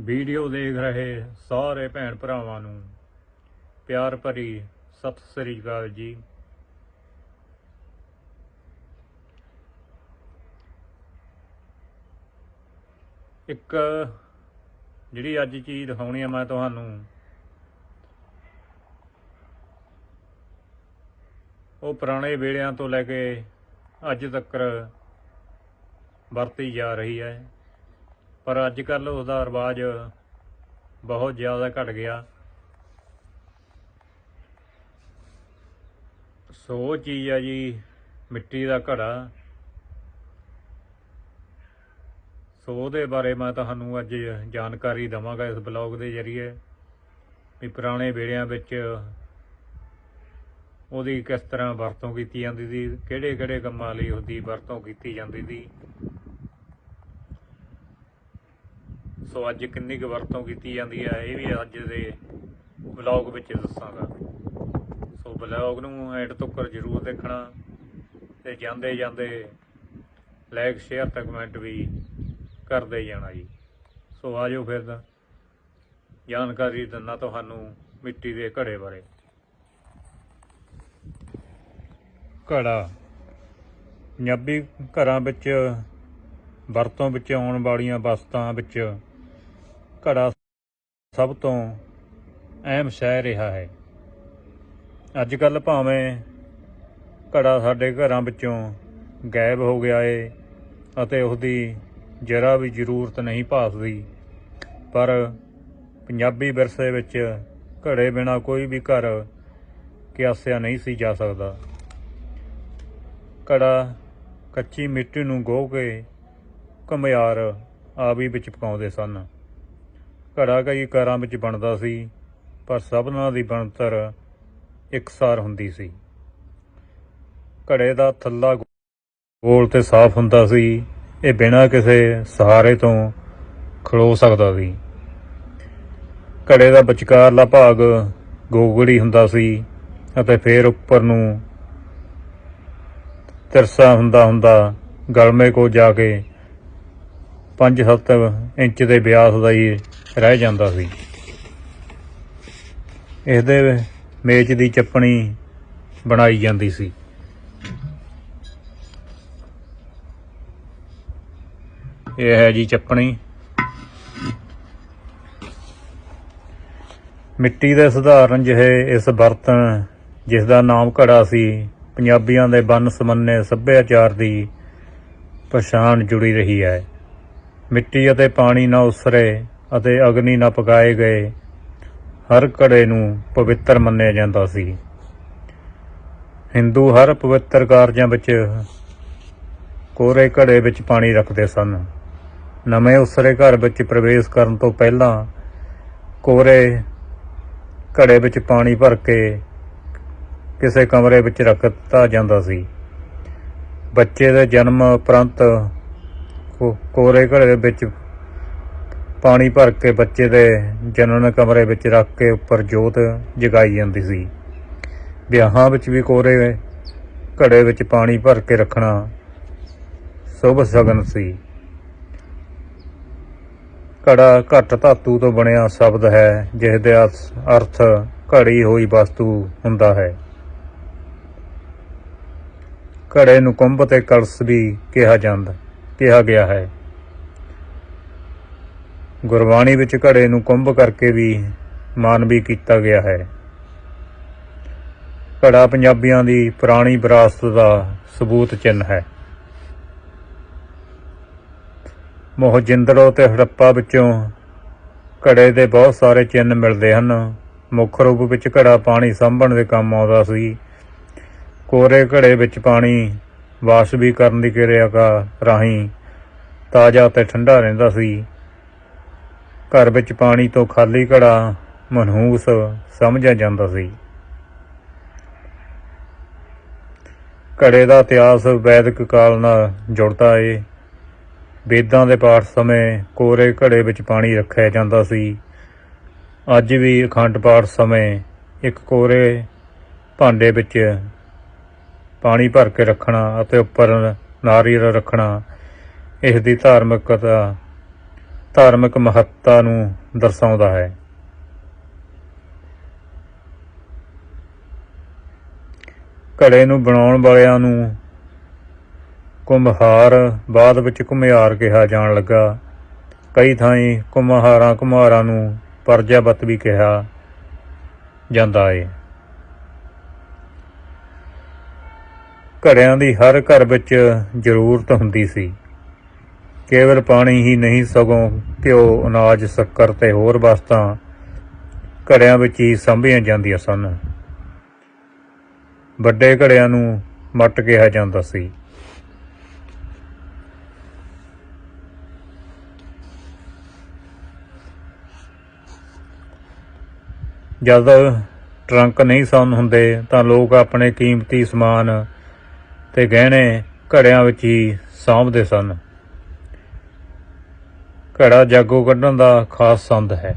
Video ਦੇਖ ਰਹੇ ਸਾਰੇ ਭੈਣ ਭਰਾਵਾਂ ਨੂੰ। ਪਿਆਰ ਭਰੀ ਸਤਿ ਸ੍ਰੀ ਅਕਾਲ ਜੀ। ਇੱਕ ਜਿਹੜੀ ਅੱਜ ਚੀਜ਼ ਦਿਖਾਉਣੀ ਆ ਮੈਂ ਤੁਹਾਨੂੰ, ਉਹ ਪੁਰਾਣੇ ਵੇਲਿਆਂ ਤੋਂ ਲੈ ਕੇ ਅੱਜ ਤੱਕ ਵਰਤੀ ਜਾ ਰਹੀ ਹੈ। ਪਰ ਅੱਜ ਕੱਲ ਉਹਦਾ ਰਿਵਾਜ ਬਹੁਤ ਜ਼ਿਆਦਾ ਘਟ ਗਿਆ। ਸੋ ਚੀਜ਼ ਆ ਜੀ, ਮਿੱਟੀ ਦਾ ਘੜਾ। ਸੋ ਉਹਦੇ ਬਾਰੇ ਮੈਂ ਤੁਹਾਨੂੰ ਅੱਜ ਜਾਣਕਾਰੀ ਦਵਾਂਗਾ ਇਸ ਬਲੌਗ ਦੇ ਜ਼ਰੀਏ ਵੀ ਪੁਰਾਣੇ ਵੇਲਿਆਂ ਵਿੱਚ ਉਹਦੀ ਕਿਸ ਤਰ੍ਹਾਂ ਵਰਤੋਂ ਕੀਤੀ ਜਾਂਦੀ ਸੀ ਕਿਹੜੇ ਕਿਹੜੇ ਕੰਮਾਂ ਲਈ ਉਹਦੀ ਵਰਤੋਂ ਕੀਤੀ ਜਾਂਦੀ ਸੀ। ਸੋ ਅੱਜ ਕਿੰਨੀ ਕੁ ਵਰਤੋਂ ਕੀਤੀ ਜਾਂਦੀ ਹੈ, ਇਹ ਵੀ ਅੱਜ ਦੇ ਵਲੌਗ ਵਿੱਚ ਦੱਸਾਂਗਾ। ਸੋ ਵਲੌਗ ਨੂੰ ਐਂਡ ਤੱਕ ਜਰੂਰ ਦੇਖਣਾ ਤੇ ਜਾਂਦੇ ਜਾਂਦੇ ਲਾਈਕ, ਸ਼ੇਅਰ ਤੇ ਕਮੈਂਟ ਵੀ ਕਰਦੇ ਜਾਣਾ ਜੀ। ਸੋ ਆਜੋ ਫਿਰ ਤਾਂ ਜਾਣਕਾਰੀ ਦਿੰਦਾ ਤੁਹਾਨੂੰ ਮਿੱਟੀ ਦੇ ਘੜੇ ਬਾਰੇ। ਘੜਾ। ਪੰਜਾਬੀ ਘਰਾਂ ਵਿੱਚ, ਵਰਤੋਂ ਵਿੱਚ ਆਉਣ ਵਾਲੀਆਂ ਵਸਤਾਂ ਵਿੱਚ ਘੜਾ ਸਭ ਤੋਂ ਅਹਿਮ ਸ਼ੈ ਰਿਹਾ ਹੈ। ਅੱਜ ਕੱਲ ਭਾਵੇਂ ਘੜਾ ਸਾਡੇ ਘਰਾਂ ਵਿੱਚੋਂ ਗਾਇਬ ਹੋ ਗਿਆ ਏ ਅਤੇ ਉਸਦੀ ਜਰਾ ਵੀ ਜ਼ਰੂਰਤ ਨਹੀਂ ਭਾਸਦੀ, ਪਰ ਪੰਜਾਬੀ ਵਿਰਸੇ ਵਿੱਚ ਘੜੇ ਬਿਨਾ ਕੋਈ ਵੀ ਘਰ ਕਿਆਸਿਆ ਨਹੀਂ ਸੀ ਜਾ ਸਕਦਾ। ਘੜਾ ਕੱਚੀ ਮਿੱਟੀ ਨੂੰ ਗੋਹ ਕੇ ਘੁਮਿਆਰ ਆਵੀ ਵਿੱਚ ਪਕਾਉਂਦੇ ਸਨ। ਘੜਾ ਕਈ ਘਰਾਂ ਵਿੱਚ ਬਣਦਾ ਸੀ, ਪਰ ਸਭਨਾਂ ਦੀ ਬਣਤਰ ਇਕਸਾਰ ਹੁੰਦੀ ਸੀ। ਘੜੇ ਦਾ ਥੱਲਾ ਗੋਲ ਤੇ ਸਾਫ਼ ਹੁੰਦਾ ਸੀ, ਇਹ ਬਿਨਾਂ ਕਿਸੇ ਸਹਾਰੇ ਤੋਂ ਖਲੋ ਸਕਦਾ ਸੀ। ਘੜੇ ਦਾ ਵਿਚਕਾਰਲਾ ਭਾਗ ਗੋਗੜੀ ਹੁੰਦਾ ਸੀ ਅਤੇ ਫਿਰ ਉੱਪਰ ਨੂੰ ਤਿਰਸਾ ਹੁੰਦਾ ਹੁੰਦਾ ਗਲਮੇ ਕੋ ਜਾ ਕੇ 5-7 ਇੰਚ ਦੇ ਵਿਆਸ ਦਾ ਹੀ ਰਹਿ ਜਾਂਦਾ ਸੀ। ਇਸ ਦੇ ਮੇਚ ਦੀ ਚੱਪਣੀ ਬਣਾਈ ਜਾਂਦੀ ਸੀ। ਇਹ ਹੈ ਜੀ ਚੱਪਣੀ। ਮਿੱਟੀ ਦੇ ਸਧਾਰਨ ਜਿਹੇ ਇਸ ਬਰਤਨ, ਜਿਸ ਦਾ ਨਾਮ ਘੜਾ ਸੀ, ਪੰਜਾਬੀਆਂ ਦੇ ਬੰਨ ਸਮੰਨੇ ਸੱਭਿਆਚਾਰ ਦੀ ਪਛਾਣ ਜੁੜੀ ਰਹੀ ਹੈ। ਮਿੱਟੀ ਅਤੇ ਪਾਣੀ ਨਾ ਉਸਰੇ ਅਤੇ ਅਗਨੀ ਨਾ ਪਕਾਏ ਗਏ। ਹਰ ਘੜੇ ਨੂੰ ਪਵਿੱਤਰ ਮੰਨਿਆ ਜਾਂਦਾ ਸੀ। ਹਿੰਦੂ ਹਰ ਪਵਿੱਤਰ ਕਾਰਜਾਂ ਵਿੱਚ ਕੋਰੇ ਘੜੇ ਵਿੱਚ ਪਾਣੀ ਰੱਖਦੇ ਸਨ। ਨਵੇਂ ਉਸਰੇ ਘਰ ਵਿੱਚ ਪ੍ਰਵੇਸ਼ ਕਰਨ ਤੋਂ ਪਹਿਲਾਂ ਕੋਰੇ ਘੜੇ ਵਿੱਚ ਪਾਣੀ ਭਰ ਕੇ ਕਿਸੇ ਕਮਰੇ ਵਿੱਚ ਰੱਖ ਦਿੱਤਾ ਜਾਂਦਾ ਸੀ। ਬੱਚੇ ਦੇ ਜਨਮ ਉਪਰੰਤ ਕੋ- ਕੋਰੇ ਘੜੇ ਵਿੱਚ ਪਾਣੀ ਭਰ ਕੇ ਬੱਚੇ ਦੇ ਜਨਨ ਕਮਰੇ ਵਿੱਚ ਰੱਖ ਕੇ ਉੱਪਰ ਜੋਤ ਜਗਾਈ ਜਾਂਦੀ ਸੀ। ਵਿਆਹਾਂ ਵਿੱਚ ਵੀ ਕੋਰੇ ਘੜੇ ਵਿੱਚ ਪਾਣੀ ਭਰ ਕੇ ਰੱਖਣਾ ਸ਼ੁਭ ਸ਼ਗਨ ਸੀ। ਘੜਾ ਘੱਟ ਧਾਤੂ ਤੋਂ ਬਣਿਆ ਸ਼ਬਦ ਹੈ ਜਿਸ ਦਾ ਅਰਥ ਘੜੀ ਹੋਈ ਵਸਤੂ ਹੁੰਦਾ ਹੈ। ਘੜੇ ਨੂੰ ਕੁੰਭ ਤੇ ਕਲਸ ਵੀ ਕਿਹਾ ਜਾਂਦਾ। ਕਿਹਾ ਗਿਆ ਹੈ। ਗੁਰਬਾਣੀ ਵਿੱਚ ਘੜੇ ਨੂੰ ਕੁੰਭ ਕਰਕੇ ਵੀ ਮਾਨਵੀ ਕੀਤਾ ਗਿਆ ਹੈ। ਘੜਾ ਪੰਜਾਬੀਆਂ ਦੀ ਪੁਰਾਣੀ ਵਿਰਾਸਤ ਦਾ ਸਬੂਤ ਚਿੰਨ੍ਹ ਹੈ। ਮੋਹਜਿੰਦੜੋ ਤੇ ਹੜੱਪਾ ਵਿੱਚੋਂ ਘੜੇ ਦੇ ਬਹੁਤ ਸਾਰੇ ਚਿੰਨ੍ਹ ਮਿਲਦੇ ਹਨ। ਮੁੱਖ ਰੂਪ ਵਿੱਚ ਘੜਾ ਪਾਣੀ ਸਾਂਭਣ ਦੇ ਕੰਮ ਆਉਂਦਾ ਸੀ। ਕੋਰੇ ਘੜੇ ਵਿੱਚ ਪਾਣੀ ਵਾਸ਼ ਵੀ ਕਰਨ ਦੀ ਕਿਰਿਆ ਕਾ ਰਾਹੀਂ ਤਾਜ਼ਾ ਅਤੇ ਠੰਡਾ ਰਹਿੰਦਾ ਸੀ। ਘਰ ਵਿੱਚ ਪਾਣੀ ਤੋਂ ਖਾਲੀ ਘੜਾ ਮਨਹੂਸ ਸਮਝਿਆ ਜਾਂਦਾ ਸੀ। ਘੜੇ ਦਾ ਇਤਿਹਾਸ ਵੈਦਿਕ ਕਾਲ ਨਾਲ ਜੁੜਦਾ ਏ। ਵੇਦਾਂ ਦੇ ਪਾਠ ਸਮੇਂ ਕੋਰੇ ਘੜੇ ਵਿੱਚ ਪਾਣੀ ਰੱਖਿਆ ਜਾਂਦਾ ਸੀ। ਅੱਜ ਵੀ ਅਖੰਡ ਪਾਠ ਸਮੇਂ ਇੱਕ ਕੋਰੇ ਭਾਂਡੇ ਵਿੱਚ ਪਾਣੀ ਭਰ ਕੇ ਰੱਖਣਾ ਅਤੇ ਉੱਪਰ ਨਾਰੀਅਲ ਰੱਖਣਾ ਇਸ ਦੀ ਧਾਰਮਿਕਤਾ, ਧਾਰਮਿਕ ਮਹੱਤਤਾ ਨੂੰ ਦਰਸਾਉਂਦਾ ਹੈ। ਘੜੇ ਨੂੰ ਬਣਾਉਣ ਵਾਲਿਆਂ ਨੂੰ ਕੁੰਭਹਾਰ ਬਾਅਦ ਵਿੱਚ ਘੁਮਿਆਰ ਕਿਹਾ ਜਾਣ ਲੱਗਾ। ਕਈ ਥਾਈਂ ਕੁੰਭਹਾਰਾਂ ਕੁਮਾਰਾਂ ਨੂੰ ਪਰਜਾਪਤ ਵੀ ਕਿਹਾ ਜਾਂਦਾ ਏ। ਘੜਿਆਂ ਦੀ ਹਰ ਘਰ ਵਿੱਚ ਜ਼ਰੂਰਤ ਹੁੰਦੀ ਸੀ। ਕੇਵਲ ਪਾਣੀ ਹੀ ਨਹੀਂ, ਸਗੋਂ ਘਿਓ ਅਨਾਜ, ਸ਼ੱਕਰ ਤੇ ਹੋਰ ਵਸਤਾਂ ਘੜਿਆਂ ਵਿੱਚ ਹੀ ਸੰਭੀਆਂ ਜਾਂਦੀਆਂ ਸਨ। ਵੱਡੇ ਘੜਿਆਂ ਨੂੰ ਮੱਟ ਕਿਹਾ ਜਾਂਦਾ ਸੀ। ਜਦ ਟਰੰਕ ਨਹੀਂ ਸਨ ਹੁੰਦੇ, ਤਾਂ ਲੋਕ ਆਪਣੇ ਕੀਮਤੀ ਸਮਾਨ ਤੇ ਗਹਿਣੇ ਘੜਿਆਂ ਵਿੱਚ ਹੀ ਸਾਂਭਦੇ ਸਨ। ਘੜਾ ਜਾਗੋ ਕੱਢਣ ਦਾ ਖਾਸ ਸੰਦ ਹੈ।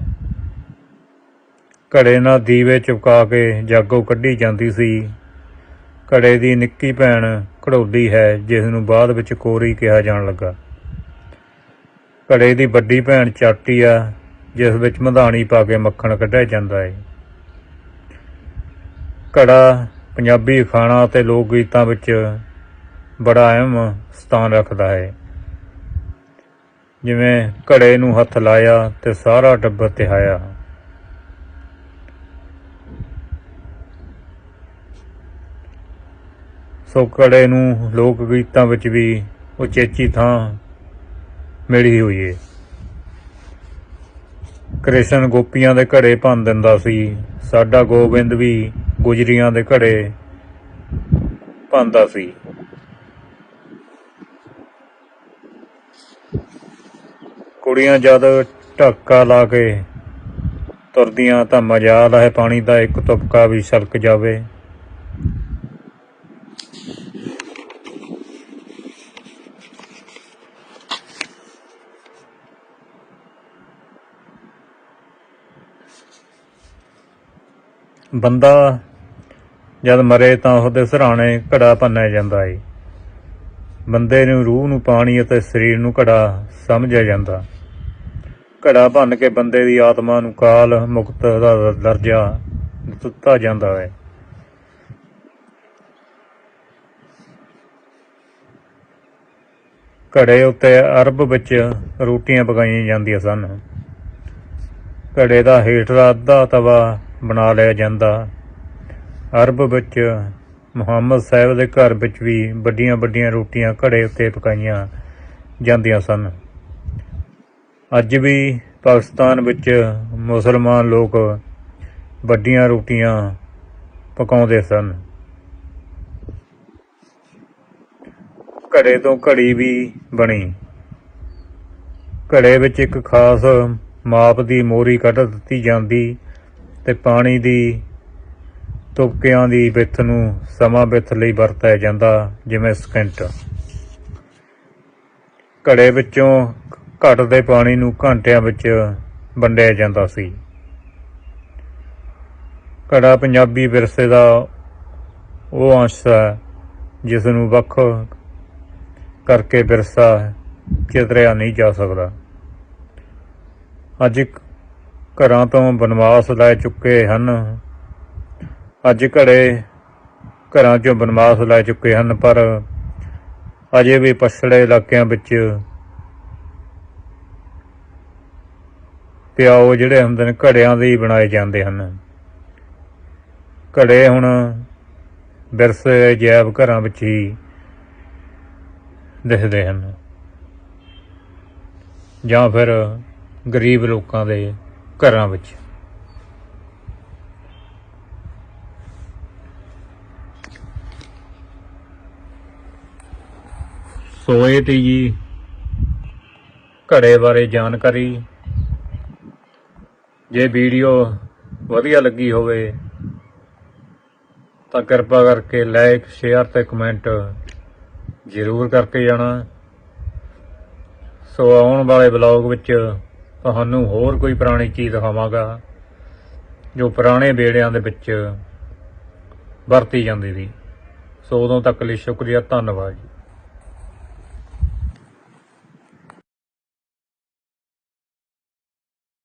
ਘੜੇ ਨਾਲ ਦੀਵੇ ਚੁਕਾ ਕੇ ਜਾਗੋ ਕੱਢੀ ਜਾਂਦੀ ਸੀ। ਘੜੇ ਦੀ ਨਿੱਕੀ ਭੈਣ ਘੜੋਲੀ ਹੈ, ਜਿਸ ਨੂੰ ਬਾਅਦ ਵਿੱਚ ਕੋਰੀ ਕਿਹਾ ਜਾਣ ਲੱਗਾ। ਘੜੇ ਦੀ ਵੱਡੀ ਭੈਣ ਚਾਟੀ ਆ, ਜਿਸ ਵਿੱਚ ਮਧਾਣੀ ਪਾ ਕੇ ਮੱਖਣ ਕੱਢਿਆ ਜਾਂਦਾ ਹੈ ਘੜਾ ਪੰਜਾਬੀ ਖਾਣਾ ਅਤੇ ਲੋਕ ਗੀਤਾਂ ਵਿੱਚ ਬੜਾ ਅਹਿਮ ਸਥਾਨ ਰੱਖਦਾ ਹੈ। ਜਿਵੇਂ ਘੜੇ ਨੂੰ ਹੱਥ ਲਾਇਆ ਤੇ ਸਾਰਾ ਟੱਬਰ ਤਿਹਾਇਆ। ਸੋ ਘੜੇ ਨੂੰ ਲੋਕ ਗੀਤਾਂ ਵਿੱਚ ਵੀ ਉਚੇਚੀ ਥਾਂ ਮਿਲੀ ਹੋਈ ਏ। ਕ੍ਰਿਸ਼ਨ ਗੋਪੀਆਂ ਦੇ ਘੜੇ ਭੰਨ ਦਿੰਦਾ ਸੀ। ਸਾਡਾ ਗੋਬਿੰਦ ਵੀ ਗੁਜਰੀਆਂ ਦੇ ਘੜੇ ਪਾਉਂਦਾ ਸੀ। ਕੁੜੀਆਂ ਜਦ ਢੱਕਾ ਲਾ ਕੇ ਤੁਰਦੀਆਂ ਤਾਂ ਮਜਾਲ ਹੈ ਪਾਣੀ ਦਾ ਇੱਕ ਤੁਪਕਾ ਵੀ ਛਲਕ ਜਾਵੇ। ਬੰਦਾ ਜਦ ਮਰੇ ਤਾਂ ਉਹਦੇ ਸਰਾਣੇ ਘੜਾ ਭੰਨਿਆ ਜਾਂਦਾ ਏ। ਬੰਦੇ ਨੂੰ ਰੂਹ ਨੂੰ ਪਾਣੀ ਅਤੇ ਸਰੀਰ ਨੂੰ ਘੜਾ ਸਮਝਿਆ ਜਾਂਦਾ। ਘੜਾ ਭੰਨ ਕੇ ਬੰਦੇ ਦੀ ਆਤਮਾ ਨੂੰ ਕਾਲ, ਮੁਕਤ ਦਾ ਦਰਜਾ ਦਿੱਤਾ ਜਾਂਦਾ ਹੈ ਘੜੇ ਉੱਤੇ ਅਰਬ ਵਿੱਚ ਰੋਟੀਆਂ ਪਕਾਈਆਂ ਜਾਂਦੀਆਂ ਸਨ। ਘੜੇ ਦਾ ਹੇਠਲਾ ਅੱਧਾ ਤਵਾ ਬਣਾ ਲਿਆ ਜਾਂਦਾ। ਅਰਬ ਵਿੱਚ ਮੁਹੰਮਦ ਸਾਹਿਬ ਦੇ ਘਰ ਵਿੱਚ ਵੀ ਵੱਡੀਆਂ ਵੱਡੀਆਂ ਰੋਟੀਆਂ ਘੜੇ ਉੱਤੇ ਪਕਾਈਆਂ ਜਾਂਦੀਆਂ ਸਨ। ਅੱਜ ਵੀ ਪਾਕਿਸਤਾਨ ਵਿੱਚ ਮੁਸਲਮਾਨ ਲੋਕ ਵੱਡੀਆਂ ਰੋਟੀਆਂ ਪਕਾਉਂਦੇ ਸਨ। ਘੜੇ ਤੋਂ ਘੜੀ ਵੀ ਬਣੀ। ਘੜੇ ਵਿੱਚ ਇੱਕ ਖਾਸ ਮਾਪ ਦੀ ਮੋਰੀ ਕੱਢ ਦਿੱਤੀ ਜਾਂਦੀ ਤੇ ਪਾਣੀ ਦੀ ਤੁਪਕਿਆਂ ਦੀ ਬਿੱਥ ਨੂੰ ਸਮਾਂ ਬਿੱਥ ਲਈ ਵਰਤਿਆ ਜਾਂਦਾ, ਜਿਵੇਂ ਸਕਿੰਟ ਘੜੇ ਵਿੱਚੋਂ ਘਟਦੇ ਪਾਣੀ ਨੂੰ ਘੰਟਿਆਂ ਵਿੱਚ ਵੰਡਿਆ ਜਾਂਦਾ ਸੀ। ਘੜਾ ਪੰਜਾਬੀ ਵਿਰਸੇ ਦਾ ਉਹ ਅੰਸ਼ ਹੈ ਜਿਸ ਨੂੰ ਵੱਖ ਕਰਕੇ ਵਿਰਸਾ ਕਿਧਰਿਆ ਨਹੀਂ ਜਾ ਸਕਦਾ। ਅੱਜ ਘਰਾਂ ਤੋਂ ਬਨਵਾਸ ਲੈ ਚੁੱਕੇ ਹਨ। ਅੱਜ ਘੜੇ ਘਰਾਂ ਚੋਂ ਬਨਮਾਸ ਲੈ ਚੁੱਕੇ ਹਨ, ਪਰ ਅਜੇ ਵੀ ਪਛੜੇ ਇਲਾਕਿਆਂ ਵਿੱਚ ਪਿਆਓ ਜਿਹੜੇ ਹੁੰਦੇ ਨੇ, ਘੜਿਆਂ ਦੇ ਹੀ ਬਣਾਏ ਜਾਂਦੇ ਹਨ। ਘੜੇ ਹੁਣ ਵਿਰਸੇ ਜੈਵ ਘਰਾਂ ਵਿੱਚ ਹੀ ਦਿਖਦੇ ਹਨ। ਜਾਂ ਫਿਰ ਗਰੀਬ ਲੋਕਾਂ ਦੇ ਘਰਾਂ ਵਿੱਚ। ਸੋ ਇਹ ਤੀ ਜੀ, ਘੜੇ ਬਾਰੇ ਜਾਣਕਾਰੀ। ਜੇ ਵੀਡੀਓ ਵਧੀਆ ਲੱਗੀ ਹੋਵੇ, ਤਾਂ ਕਿਰਪਾ ਕਰਕੇ ਲਾਈਕ ਸ਼ੇਅਰ ਤੇ ਕਮੈਂਟ ਜ਼ਰੂਰ ਕਰਕੇ ਜਾਣਾ। ਸੋ ਆਉਣ ਵਾਲੇ ਬਲੌਗ ਵਿੱਚ ਤੁਹਾਨੂੰ ਹੋਰ ਕੋਈ ਪੁਰਾਣੀ ਚੀਜ਼ ਦਿਖਾਵਾਂਗਾ, ਜੋ ਪੁਰਾਣੇ ਬੇੜਿਆਂ ਦੇ ਵਿੱਚ ਵਰਤੀ ਜਾਂਦੀ ਸੀ ਸੋ ਉਦੋਂ ਤੱਕ ਲਈ ਸ਼ੁਕਰੀਆ, ਧੰਨਵਾਦ ਜੀ।